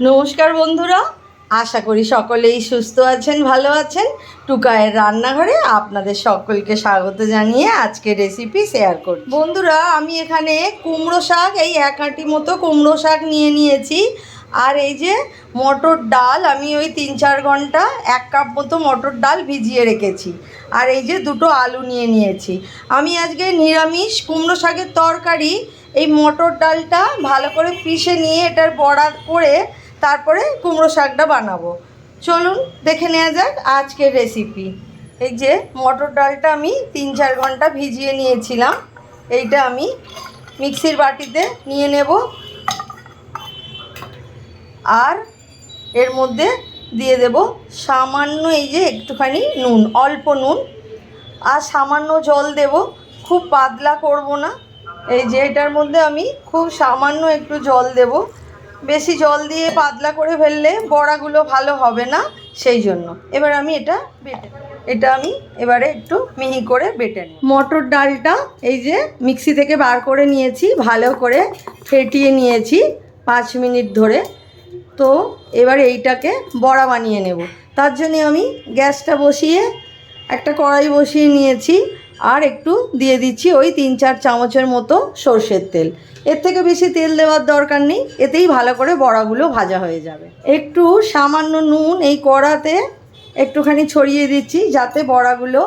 নমস্কার বন্ধুরা, আশা করি সকলেই সুস্থ আছেন, ভালো আছেন। টুকায়ের রান্নাঘরে আপনাদের সকলকে স্বাগত জানিয়ে আজকে রেসিপি শেয়ার করি বন্ধুরা, আমি এখানে কুমড়ো শাক, এই এক আঁটি মতো কুমড়ো শাক নিয়ে নিয়েছি। আর এই যে মটর ডাল, আমি ওই তিন চার ঘণ্টা এক কাপ মতো মটর ডাল ভিজিয়ে রেখেছি। আর এই যে দুটো আলু নিয়ে নিয়েছি। আমি আজকে নিরামিষ কুমড়ো শাকের তরকারি, এই মটর ডালটা ভালো করে পিষে নিয়ে এটার বড়া করে তারপরে কুমড়ো শাকটা বানাবো। চলুন দেখে নেওয়া যাক আজকের রেসিপি এই যে মটর ডালটা আমি তিন চার ঘণ্টা ভিজিয়ে নিয়েছিলাম। এইটা আমি মিক্সির বাটিতে নিয়ে নেব। আর এর মধ্যে দিয়ে দেব সামান্য এই যে একটুখানি নুন, অল্প নুন। আর সামান্য জল দেব। খুব পাতলা করব না। এই যে এটার মধ্যে আমি খুব সামান্য একটু জল দেব। বেশি জল দিয়ে পাতলা করে ফেললে বড়াগুলো ভালো হবে না, সেই জন্য। এবার আমি এটা বেটে এটা আমি এবারে একটু মিহি করে বেটে নিই মটর ডালটা এই যে মিক্সি থেকে বার করে নিয়েছি, ভালো করে ফেটিয়ে নিয়েছি পাঁচ মিনিট ধরে। তো এবার এইটাকে বড়া বানিয়ে নেব। তার জন্য আমি গ্যাসটা বসিয়ে একটা কড়াই বসিয়ে নিয়েছি। আর একটু দিয়ে দিচ্ছি ওই তিন চার চামচের মতো সর্ষের তেল। এর থেকে বেশি তেল দেওয়ার দরকার নেই, এতেই ভালো করে বড়াগুলো ভাজা হয়ে যাবে। একটু সামান্য নুন এই কড়াতে একটুখানি ছড়িয়ে দিচ্ছি যাতে বড়াগুলো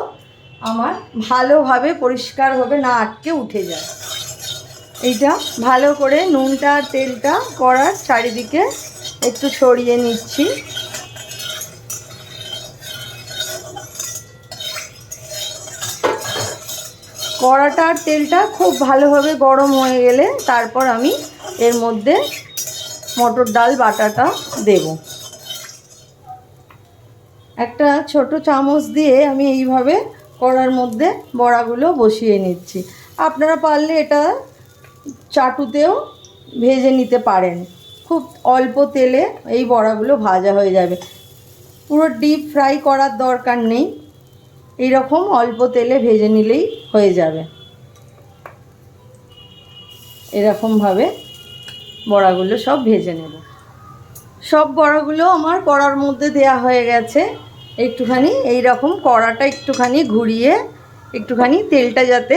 আমার ভালোভাবে পরিষ্কারভাবে না আটকে উঠে যায়। এইটা ভালো করে নুনটা তেলটা কড়ার চারিদিকে একটু ছড়িয়ে নিচ্ছি। কড়াটা আর তেলটা খুব ভালোভাবে গরম হয়ে গেলে তারপর আমি এর মধ্যে মটর ডাল, বাটাটা দেব। একটা ছোট চামচ দিয়ে আমি এইভাবে কড়ার মধ্যে বড়াগুলো বসিয়ে নিচ্ছি। আপনারা পারলে এটা চাটুতেও ভেজে নিতে পারেন। খুব অল্প তেলে এই বড়াগুলো ভাজা হয়ে যাবে। পুরো ডিপ ফ্রাই করার দরকার নেই। এইরকম অল্প তেলে ভেজে নিলেই হয়ে যাবে। এরকমভাবে বড়াগুলো সব ভেজে নেব। সব বড়াগুলো আমার কড়ার মধ্যে দেয়া হয়ে গেছে। একটুখানি এই রকম কড়াটা একটুখানি ঘুরিয়ে একটুখানি তেলটা যাতে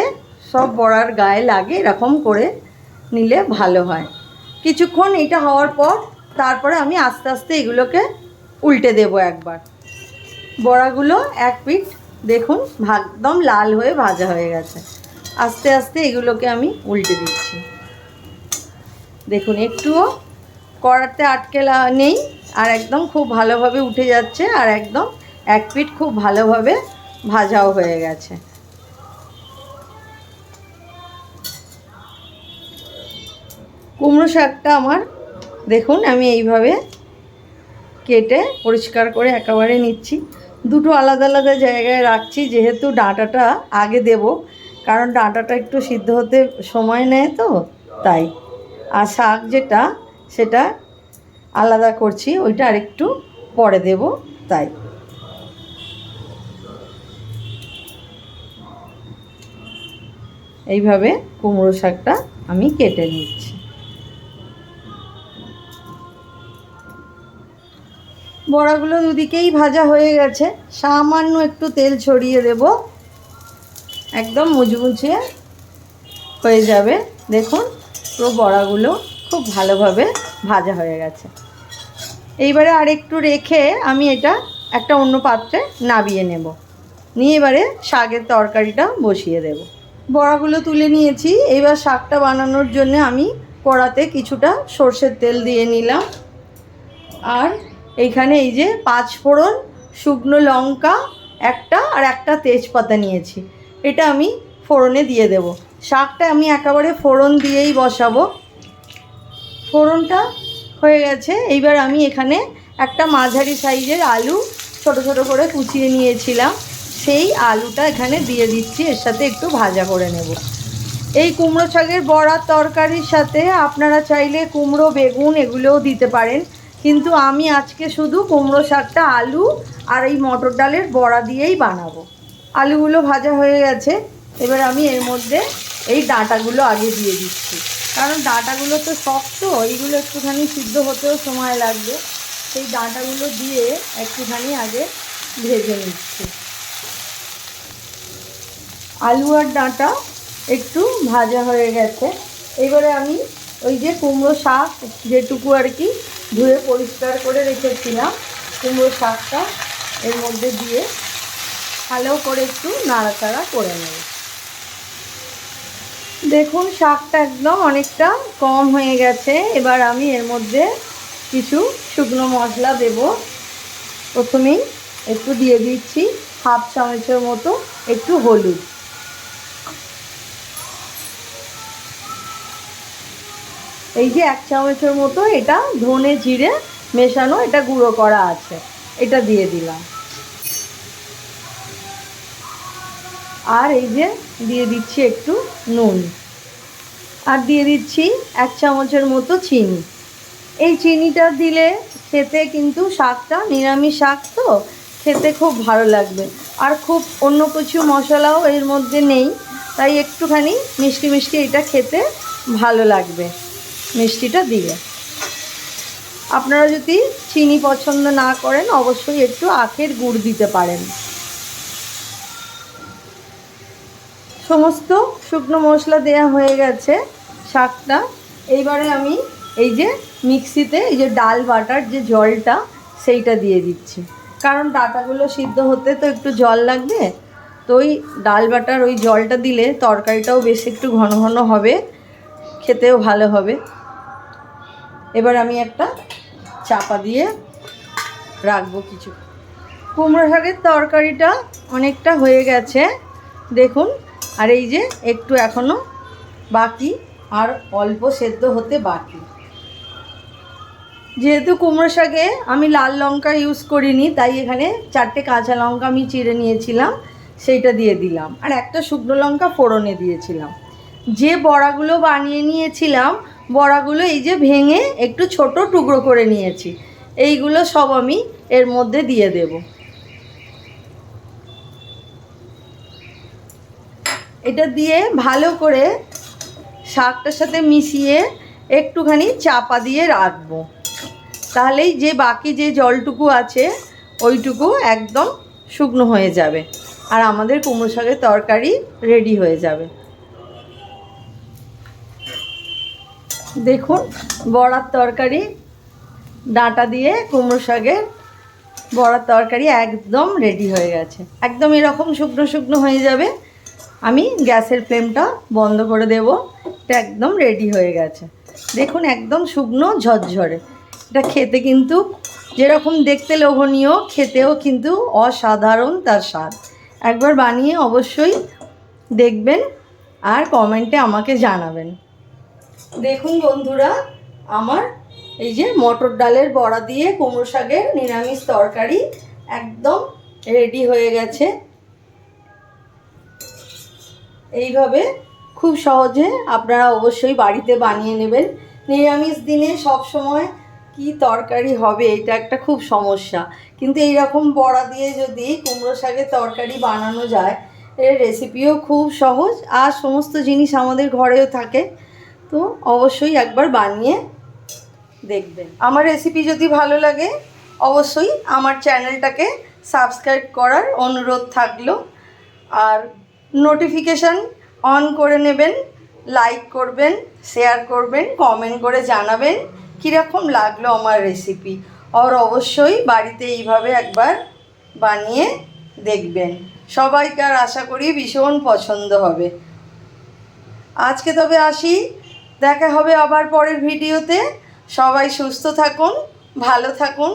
সব বড়ার গায়ে লাগে এরকম করে নিলে ভালো হয়। কিছুক্ষণ এটা হওয়ার পর তারপরে আমি আস্তে আস্তে এগুলোকে উল্টে দেব একবার। বড়াগুলো এক পিঠ দেখুন একদম লাল হয়ে ভাজা হয়ে গেছে। আস্তে আস্তে এগুলোকে আমি উল্টে দিচ্ছি। দেখুন, একটুও কড়াতে আটকে নেই আর একদম খুব ভালোভাবে উঠে যাচ্ছে আর একদম এক পিঠ খুব ভালোভাবে ভাজাও হয়ে গেছে। কুমড়ো শাকটা আমার, দেখুন, আমি এইভাবে কেটে পরিষ্কার করে একেবারে নিচ্ছি। দুটো আলাদা আলাদা জায়গায় রাখছি, যেহেতু ডাঁটাটা আগে দেব, কারণ ডাঁটাটা একটু সিদ্ধ হতে সময় নেয় তো, তাই। আর শাক যেটা, সেটা আলাদা করছি, ওইটা আরেকটু পরে দেব, তাই। এইভাবে কুমড়ো শাকটা আমি কেটে নিচ্ছি। বড়াগুলো দুদিকেই ভাজা হয়ে গেছে। সামান্য একটু তেল ছড়িয়ে দেব। একদম মুচমুচে হয়ে যাবে। দেখুন, পুরো বড়াগুলো খুব ভালোভাবে ভাজা হয়ে গেছে। এইবারে আর একটু রেখে আমি এটা একটা অন্য পাত্রে নাবিয়ে নেব। নিয়ে এবারে শাকের তরকারিটা বসিয়ে দেব। বড়াগুলো তুলে নিয়েছি। এবার শাকটা বানানোর জন্য আমি কড়াতে কিছুটা সর্ষের তেল দিয়ে নিলাম। আর এইখানে এই যে পাঁচ ফোড়ন, শুকনো লঙ্কা একটা আর একটা তেজপাতা নিয়েছি। এটা আমি ফোড়নে দিয়ে দেব। শাকটা আমি একেবারে ফোড়ন দিয়েই বসাবো। ফোড়নটা হয়ে গেছে। এইবার আমি এখানে একটা মাঝারি সাইজের আলু ছোট ছোট করে কুচিয়ে নিয়েছিলাম। সেই আলুটা এখানে দিয়ে দিচ্ছি। এর সাথে একটু ভাজা করে নেব। এই কুমড়ো শাকের বড়ার তরকারির সাথে আপনারা চাইলে কুমড়ো, বেগুন এগুলোও দিতে পারেন। কিন্তু আমি আজকে শুধু কুমড়ো শাকটা, আলু আর এই মটর ডালের বড়া দিয়েই বানাবো। আলুগুলো ভাজা হয়ে গেছে। এবার আমি এর মধ্যে এই ডাঁটাগুলো আগে দিয়ে দিচ্ছি। কারণ ডাঁটাগুলো তো শক্ত, এইগুলো একটুখানি সিদ্ধ হতেও সময় লাগবে। সেই ডাঁটাগুলো দিয়ে একটুখানি আগে ভেজে নিচ্ছি। আলু আর ডাঁটা একটু ভাজা হয়ে গেছে। এবারে আমি ওই যে কুমড়ো শাক যেটুকু আর কি ধুয়ে পরিষ্কার করে রেখেছিলাম। কুমড়ো শাকটা এর মধ্যে দিয়ে ভালো করে একটু নাড়াচাড়া করে নেব। দেখুন, শাকটা একদম অনেকটা কম হয়ে গেছে। এবার আমি এর মধ্যে কিছু শুকনো মশলা দেব। প্রথমেই একটু দিয়ে দিচ্ছি হাফ চামচের মতো একটু হলুদ। এই যে এক চামচের মতো এটা ধনে জিরে মেশানো, এটা গুঁড়ো করা আছে। এটা দিয়ে দিলাম। আর এই যে দিয়ে দিচ্ছি একটু নুন। আর দিয়ে দিচ্ছি এক চামচের মতো চিনি। এই চিনিটা দিলে খেতে কিন্তু শাকটা নিরামিষ শাক তো, খেতে খুব ভালো লাগবে। আর খুব অন্য কিছু মশলাও এর মধ্যে নেই, তাই একটুখানি মিষ্টি মিষ্টি এটা খেতে ভালো লাগবে। মিষ্টিটা দিয়ে। আপনারা যদি চিনি পছন্দ না করেন, অবশ্যই একটু আখের গুড় দিতে পারেন। সমস্ত শুকনো মশলা দেয়া হয়ে গেছে শাকটা। এইবারে আমি এই যে মিক্সিতে, এই যে ডাল বাটার যে জলটা, সেইটা দিয়ে দিচ্ছি। কারণ ডাটাগুলো সিদ্ধ হতে তো একটু জল লাগবে, তো ওই ডাল বাটার ওই জলটা দিলে তরকারিটাও বেশ একটু ঘন ঘন হবে, খেতেও ভালো হবে। এবার আমি একটা চাপা দিয়ে রাখব কিছু। কুমড়ো শাকের তরকারিটা অনেকটা হয়ে গেছে, দেখুন। আর এই যে একটু এখনও বাকি, আর অল্প সেদ্ধ হতে বাকি। যেহেতু কুমড়ো শাকে আমি লাল লঙ্কা ইউজ করিনি, তাই এখানে চারটে কাঁচা লঙ্কা আমি চিড়ে নিয়েছিলাম, সেইটা দিয়ে দিলাম। আর একটা শুকনো লঙ্কা ফোড়নে দিয়েছিলাম। যে বড়াগুলো বানিয়ে নিয়েছিলাম বড়াগুলো এই যে ভেঙে একটু ছোট টুকরো করে নিয়েছি। এইগুলো সব আমি এর মধ্যে দিয়ে দেব। এটা দিয়ে ভালো করে শাকটার সাথে মিশিয়ে একটুখানি চাপা দিয়ে রাখব। তাহলেই যে বাকি যে জলটুকু আছে, ওইটুকু একদম শুকনো হয়ে যাবে। আর আমাদের কুমড়ো শাকের তরকারি রেডি হয়ে যাবে। দেখুন, বড়ার তরকারি, ডাঁটা দিয়ে কুমড়ো শাকের বড়ার তরকারি একদম রেডি হয়ে গেছে। একদম এরকম শুকনো শুকনো হয়ে যাবে। আমি গ্যাসের ফ্লেমটা বন্ধ করে দেব। এটা একদম রেডি হয়ে গেছে। দেখুন, একদম শুকনো ঝরঝরে। এটা খেতে কিন্তু যেরকম দেখতে লোভনীয়, খেতেও কিন্তু অসাধারণ তার স্বাদ। একবার বানিয়ে অবশ্যই দেখবেন আর কমেন্টে আমাকে জানাবেন। দেখুন বন্ধুরা, আমার এই যে মটর ডালের বড়া দিয়ে কুমড়ো শাকের নিরামিষ তরকারি একদম রেডি হয়ে গেছে। এইভাবে খুব সহজে আপনারা অবশ্যই বাড়িতে বানিয়ে নেবেন। নিরামিষ দিনে সব সময় কি তরকারি হবে, এটা একটা খুব সমস্যা। কিন্তু এই রকম বড়া দিয়ে যদি কুমড়ো শাকের তরকারি বানানো যায়, এর রেসিপিও খুব সহজ। আর সমস্ত জিনিস আমাদের ঘরেও থাকে। তো অবশ্যই একবার বানিয়ে দেখবেন। আমার রেসিপি যদি ভালো লাগে, অবশ্যই আমার চ্যানেলটাকে সাবস্ক্রাইব করার অনুরোধ থাকল। আর নোটিফিকেশান অন করে নেবেন লাইক করবেন শেয়ার করবেন কমেন্ট করে জানাবেন কীরকম লাগল আমার রেসিপি আর অবশ্যই বাড়িতে এইভাবে একবার বানিয়ে দেখবেন। সবাইকার আশা করি ভীষণ পছন্দ হবে। আজকে তবে আসি। দেখা হবে আবার পরের ভিডিওতে। সবাই সুস্থ থাকুন ভালো থাকুন।